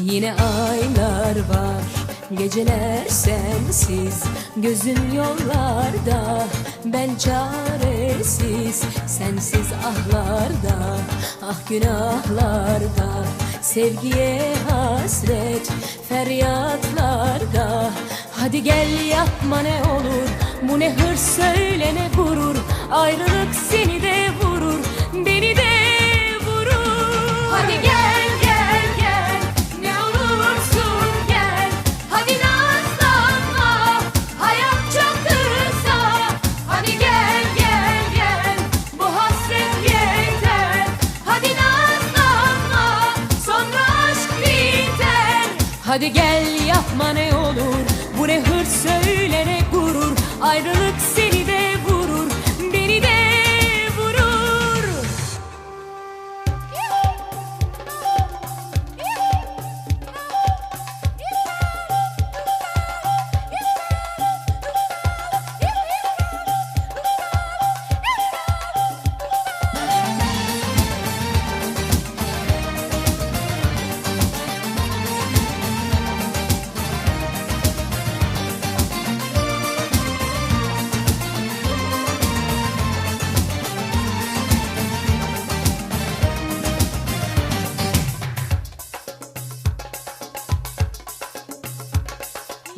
Yine aylar var Geceler sensiz. Gözüm yollarda Ben çaresiz. Sensiz ahlarda Ah günahlarda. Sevgiye hasret Feryatlarda. Hadi gel yapma ne olur Bu ne hırs söyle ne gurur. Ayrılık seni Hadi gel yapma ne olur. Bu ne hırs söyle ne gurur. Ayrılık seni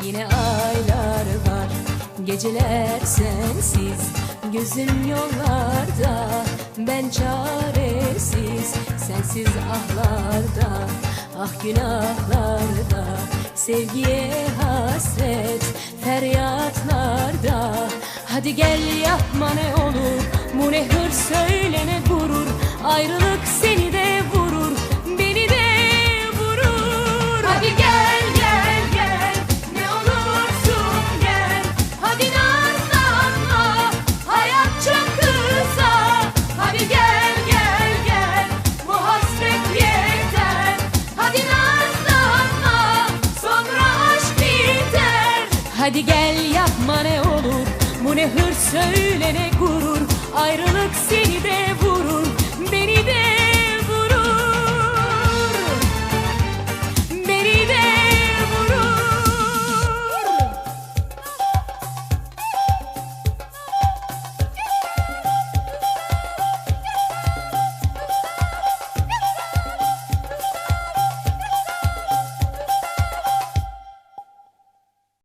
Yine aylar var Geceler sensiz. Gözüm yollarda Ben çaresiz. Sensiz ahlarda Ah günahlarda. Sevgiye hasret Feryatlarda. Hadi gel yapma ne olur Bu ne hırs söyle ne gurur. Ayrılık seni Hadi gel yapma ne olur. Bu ne hırs söyle ne gurur. Ayrılık vurur